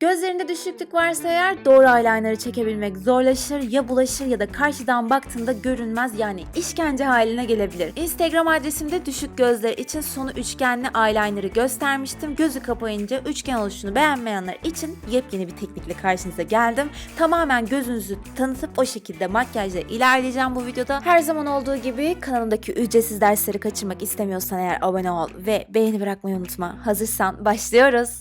Gözlerinde düşüklük varsa eğer doğru eyeliner'ı çekebilmek zorlaşır, ya bulaşır ya da karşıdan baktığında görünmez yani işkence haline gelebilir. Instagram adresimde düşük gözler için sonu üçgenli eyeliner'ı göstermiştim. Gözü kapayınca üçgen oluşunu beğenmeyenler için yepyeni bir teknikle karşınıza geldim. Tamamen gözünüzü tanıtıp o şekilde makyajla ilerleyeceğim bu videoda. Her zaman olduğu gibi kanalımdaki ücretsiz dersleri kaçırmak istemiyorsan eğer abone ol ve beğeni bırakmayı unutma. Hazırsan başlıyoruz.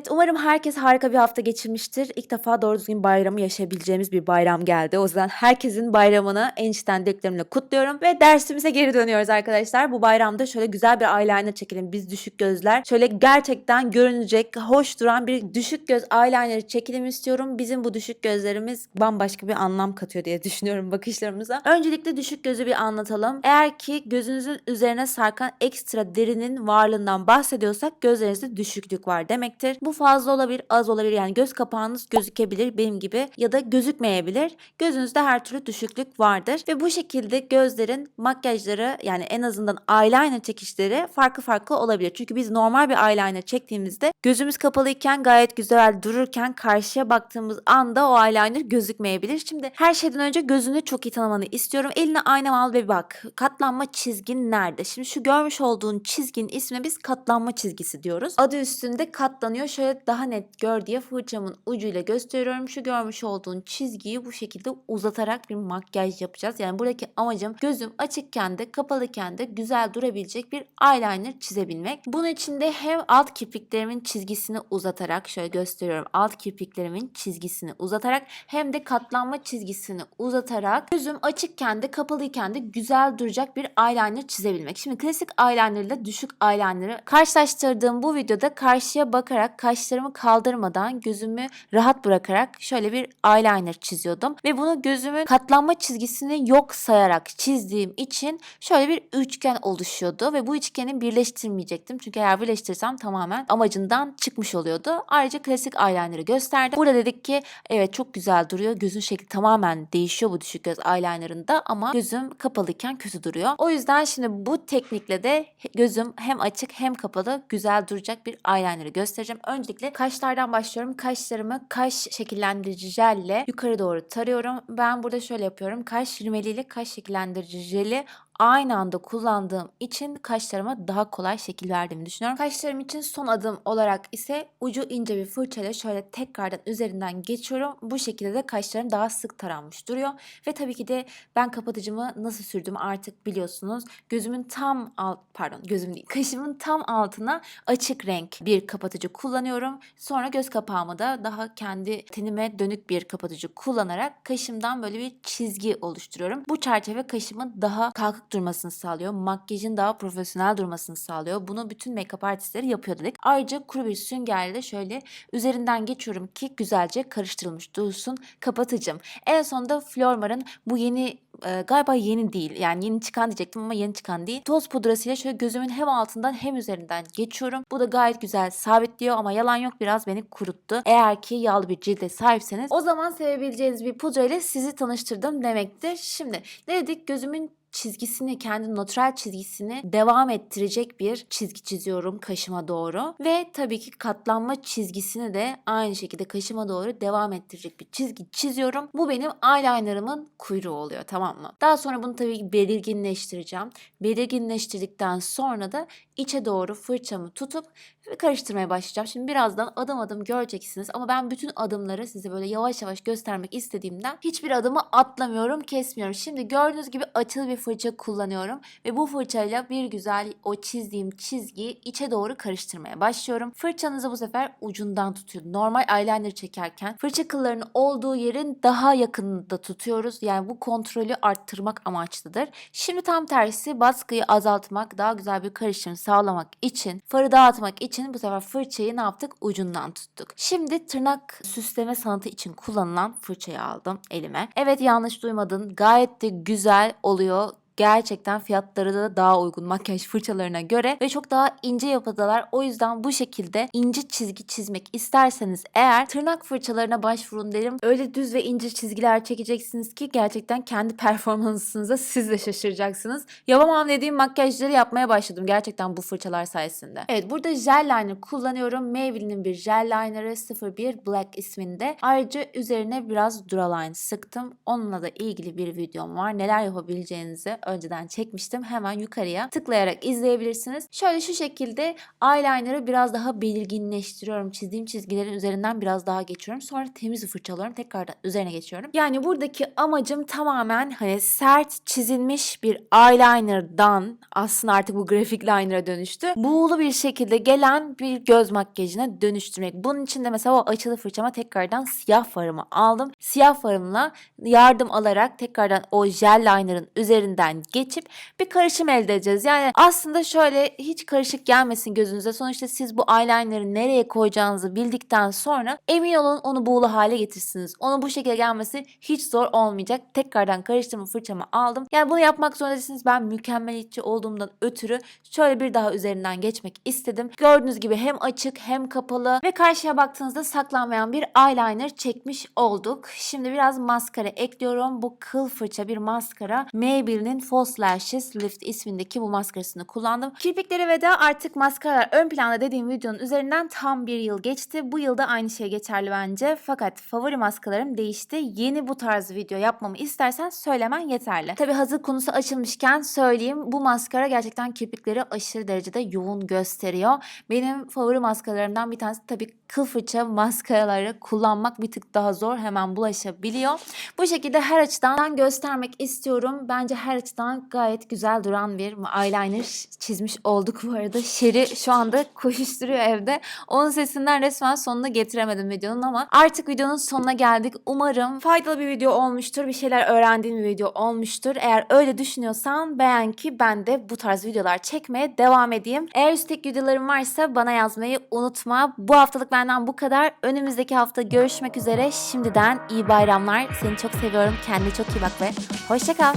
Evet, umarım herkes harika bir hafta geçirmiştir. İlk defa doğru düzgün bayramı yaşayabileceğimiz bir bayram geldi. O yüzden herkesin bayramını en içten dileklerimle kutluyorum ve dersimize geri dönüyoruz arkadaşlar. Bu bayramda şöyle güzel bir eyeliner çekelim biz düşük gözler. Şöyle gerçekten görünecek, hoş duran bir düşük göz eyeliner çekelim istiyorum. Bizim bu düşük gözlerimiz bambaşka bir anlam katıyor diye düşünüyorum bakışlarımıza. Öncelikle düşük gözü bir anlatalım. Eğer ki gözünüzün üzerine sarkan ekstra derinin varlığından bahsediyorsak gözlerinizde düşüklük var demektir. Bu fazla olabilir, az olabilir. Yani göz kapağınız gözükebilir benim gibi ya da gözükmeyebilir. Gözünüzde her türlü düşüklük vardır ve bu şekilde gözlerin makyajları yani en azından eyeliner çekişleri farklı farklı olabilir. Çünkü biz normal bir eyeliner çektiğimizde gözümüz kapalıyken gayet güzel dururken karşıya baktığımız anda o eyeliner gözükmeyebilir. Şimdi her şeyden önce gözünü çok iyi tanımanı istiyorum. Eline ayna al ve bak. Katlanma çizgin nerede? Şimdi şu görmüş olduğun çizginin ismine biz katlanma çizgisi diyoruz. Adı üstünde katlanıyor. Şöyle daha net gör diye fırçamın ucuyla gösteriyorum. Şu görmüş olduğun çizgiyi bu şekilde uzatarak bir makyaj yapacağız. Yani buradaki amacım gözüm açıkken de kapalıken de güzel durabilecek bir eyeliner çizebilmek. Bunun için de hem alt kirpiklerimin çizgisini uzatarak şöyle gösteriyorum. Alt kirpiklerimin çizgisini uzatarak hem de katlanma çizgisini uzatarak gözüm açıkken de kapalıyken de güzel duracak bir eyeliner çizebilmek. Şimdi klasik eyeliner ile düşük eyeliner'ı karşılaştırdığım bu videoda karşıya bakarak kaşlarımı kaldırmadan gözümü rahat bırakarak şöyle bir eyeliner çiziyordum. Ve bunu gözümün katlanma çizgisini yok sayarak çizdiğim için şöyle bir üçgen oluşuyordu. Ve bu üçgeni birleştirmeyecektim. Çünkü eğer birleştirsem tamamen amacından çıkmış oluyordu. Ayrıca klasik eyeliner'ı gösterdim. Burada dedik ki evet çok güzel duruyor. Gözün şekli tamamen değişiyor bu düşük göz eyeliner'ında ama gözüm kapalıyken kötü duruyor. O yüzden şimdi bu teknikle de gözüm hem açık hem kapalı güzel duracak bir eyeliner'ı göstereceğim. Öncelikle kaşlardan başlıyorum. Kaşlarımı kaş şekillendirici jelle yukarı doğru tarıyorum. Ben burada şöyle yapıyorum. Kaş rimeliyle kaş şekillendirici jeli aynı anda kullandığım için kaşlarıma daha kolay şekil verdiğimi düşünüyorum. Kaşlarım için son adım olarak ise ucu ince bir fırçayla şöyle tekrardan üzerinden geçiyorum. Bu şekilde de kaşlarım daha sık taranmış duruyor. Ve tabii ki de ben kapatıcımı nasıl sürdüğümü artık biliyorsunuz. Gözümün tam alt pardon gözüm değil kaşımın tam altına açık renk bir kapatıcı kullanıyorum. Sonra göz kapağımı da daha kendi tenime dönük bir kapatıcı kullanarak kaşımdan böyle bir çizgi oluşturuyorum. Bu çerçeve kaşımın daha kalkık durmasını sağlıyor. Makyajın daha profesyonel durmasını sağlıyor. Bunu bütün make-up artistleri yapıyor dedik. Ayrıca kuru bir süngerle de şöyle üzerinden geçiyorum ki güzelce karıştırılmış dursun kapatıcım. En sonunda Flormar'ın bu yeni e, galiba yeni değil yani yeni çıkan diyecektim ama yeni çıkan değil. Toz pudrasıyla şöyle gözümün hem altından hem üzerinden geçiyorum. Bu da gayet güzel sabitliyor ama yalan yok biraz beni kuruttu. Eğer ki yağlı bir cilde sahipseniz o zaman sevebileceğiniz bir pudra ile sizi tanıştırdım demektir. Şimdi ne dedik gözümün çizgisini, kendi natural çizgisini devam ettirecek bir çizgi çiziyorum kaşıma doğru. Ve tabii ki katlanma çizgisini de aynı şekilde kaşıma doğru devam ettirecek bir çizgi çiziyorum. Bu benim eyelinerımın kuyruğu oluyor tamam mı? Daha sonra bunu tabii ki belirginleştireceğim. Belirginleştirdikten sonra da içe doğru fırçamı tutup ve karıştırmaya başlayacağım. Şimdi birazdan adım adım göreceksiniz ama ben bütün adımları size böyle yavaş yavaş göstermek istediğimden hiçbir adımı atlamıyorum, kesmiyorum. Şimdi gördüğünüz gibi açılı bir fırça kullanıyorum ve bu fırçayla bir güzel o çizdiğim çizgiyi içe doğru karıştırmaya başlıyorum. Fırçanızı bu sefer ucundan tutun. Normal eyeliner çekerken fırça kıllarının olduğu yerin daha yakınında tutuyoruz. Yani bu kontrolü arttırmak amaçlıdır. Şimdi tam tersi baskıyı azaltmak, daha güzel bir karışım sağlamak için, farı dağıtmak için bu sefer fırçayı ne yaptık? Ucundan tuttuk. Şimdi tırnak süsleme sanatı için kullanılan fırçayı aldım elime. Evet yanlış duymadın. Gayet de güzel oluyor gerçekten fiyatları da daha uygun makyaj fırçalarına göre ve çok daha ince yapıdalar. O yüzden bu şekilde ince çizgi çizmek isterseniz eğer tırnak fırçalarına başvurun derim. Öyle düz ve ince çizgiler çekeceksiniz ki gerçekten kendi performansınıza siz de şaşıracaksınız. Yapamam dediğim makyajları yapmaya başladım gerçekten bu fırçalar sayesinde. Evet burada jel liner kullanıyorum. Maybelline'in bir jel liner'ı 01 Black isminde. Ayrıca üzerine biraz Duraline sıktım. Onunla da ilgili bir videom var. Neler yapabileceğinizi önceden çekmiştim. Hemen yukarıya tıklayarak izleyebilirsiniz. Şöyle şu şekilde eyeliner'ı biraz daha belirginleştiriyorum. Çizdiğim çizgilerin üzerinden biraz daha geçiyorum. Sonra temiz fırçalıyorum. Tekrardan üzerine geçiyorum. Yani buradaki amacım tamamen hani sert çizilmiş bir eyeliner'dan aslında artık bu grafik liner'a dönüştü. Buğulu bir şekilde gelen bir göz makyajına dönüştürmek. Bunun için de mesela o açılı fırçama tekrardan siyah farımı aldım. Siyah farımla yardım alarak tekrardan o jel liner'ın üzerinden geçip bir karışım elde edeceğiz. Yani aslında şöyle hiç karışık gelmesin gözünüze. Sonuçta siz bu eyeliner'ı nereye koyacağınızı bildikten sonra emin olun onu buğulu hale getirsiniz. Onu bu şekilde gelmesi hiç zor olmayacak. Tekrardan karıştırma fırçamı aldım. Yani bunu yapmak zorunda değilsiniz. Ben mükemmeliyetçi olduğumdan ötürü şöyle bir daha üzerinden geçmek istedim. Gördüğünüz gibi hem açık hem kapalı ve karşıya baktığınızda saklanmayan bir eyeliner çekmiş olduk. Şimdi biraz maskara ekliyorum. Bu kıl fırça bir maskara. Maybelline'in False Lashes Lift ismindeki bu maskarasını kullandım. Kirpikleri ve de artık maskaralar ön planda dediğim videonun üzerinden tam bir yıl geçti. Bu yılda aynı şey geçerli bence. Fakat favori maskalarım değişti. Yeni bu tarz video yapmamı istersen söylemen yeterli. Tabi hazır konusu açılmışken söyleyeyim. Bu maskara gerçekten kirpikleri aşırı derecede yoğun gösteriyor. Benim favori maskaralarımdan bir tanesi tabii kıl fırça maskaraları kullanmak bir tık daha zor. Hemen bulaşabiliyor. Bu şekilde her açıdan göstermek istiyorum. Bence her açıdan gayet güzel duran bir eyeliner çizmiş olduk bu arada. Şeri şu anda koşuşturuyor evde. Onun sesinden resmen sonuna getiremedim videonun ama artık videonun sonuna geldik. Umarım faydalı bir video olmuştur. Bir şeyler öğrendiğim bir video olmuştur. Eğer öyle düşünüyorsan beğen ki ben de bu tarz videolar çekmeye devam edeyim. Eğer üstteki videolarım varsa bana yazmayı unutma. Bu haftalık benden bu kadar. Önümüzdeki hafta görüşmek üzere. Şimdiden iyi bayramlar. Seni çok seviyorum. Kendine çok iyi bak ve hoşça kal.